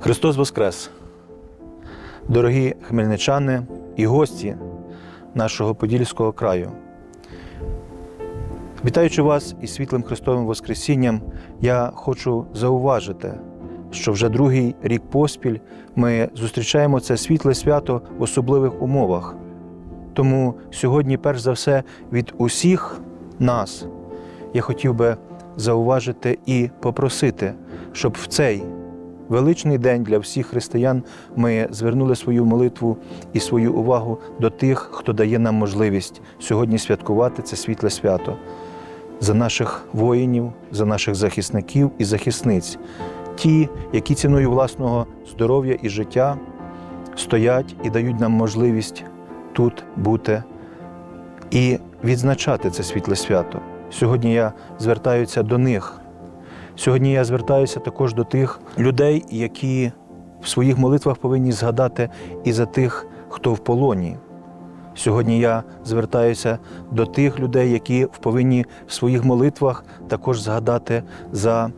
Христос Воскрес! Дорогі хмельничани і гості нашого Подільського краю. Вітаючи вас із світлим Христовим Воскресінням, я хочу зауважити, що вже другий рік поспіль ми зустрічаємо це світле свято в особливих умовах. Тому сьогодні, перш за все, від усіх нас я хотів би зауважити і попросити, щоб в цей величний день для всіх християн ми звернули свою молитву і свою увагу до тих, хто дає нам можливість сьогодні святкувати це світле свято за наших воїнів, за наших захисників і захисниць, ті, які ціною власного здоров'я і життя стоять і дають нам можливість тут бути і відзначати це світле свято. Сьогодні я звертаюся до них. Сьогодні я звертаюся також до тих людей, які в своїх молитвах повинні згадати і за тих, хто в полоні. Сьогодні я звертаюся до тих людей, які повинні в своїх молитвах також згадати за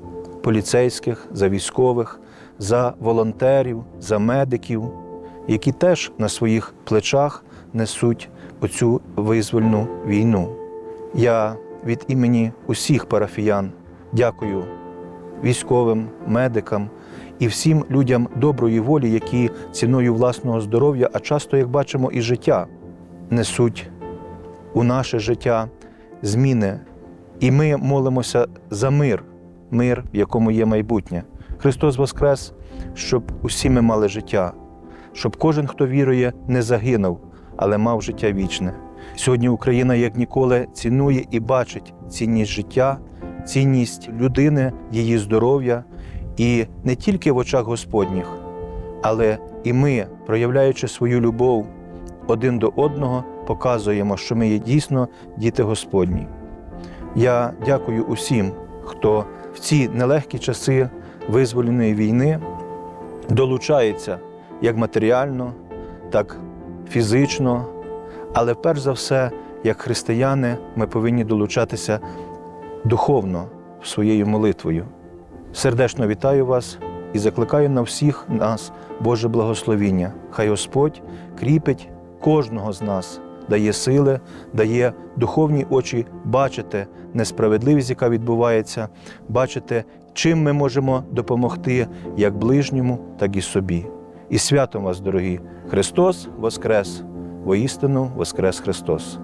поліцейських, за військових, за волонтерів, за медиків, які теж на своїх плечах несуть оцю визвольну війну. Я від імені усіх парафіян дякую військовим, медикам і всім людям доброї волі, які ціною власного здоров'я, а часто, як бачимо, і життя несуть у наше життя зміни. І ми молимося за мир, мир, в якому є майбутнє. Христос Воскрес, щоб усі ми мали життя, щоб кожен, хто вірує, не загинув, але мав життя вічне. Сьогодні Україна як ніколи цінує і бачить цінність життя, цінність людини, її здоров'я, і не тільки в очах Господніх, але і ми, проявляючи свою любов один до одного, показуємо, що ми є дійсно діти Господні. Я дякую усім, хто в ці нелегкі часи визволеної війни долучається як матеріально, так фізично, але перш за все, як християни, ми повинні долучатися духовно своєю молитвою. Сердечно вітаю вас і закликаю на всіх нас Боже благословіння. Хай Господь кріпить кожного з нас, дає сили, дає духовні очі бачити несправедливість, яка відбувається, бачити, чим ми можемо допомогти як ближньому, так і собі. І святом вас, дорогі! Христос Воскрес! Воістину Воскрес Христос!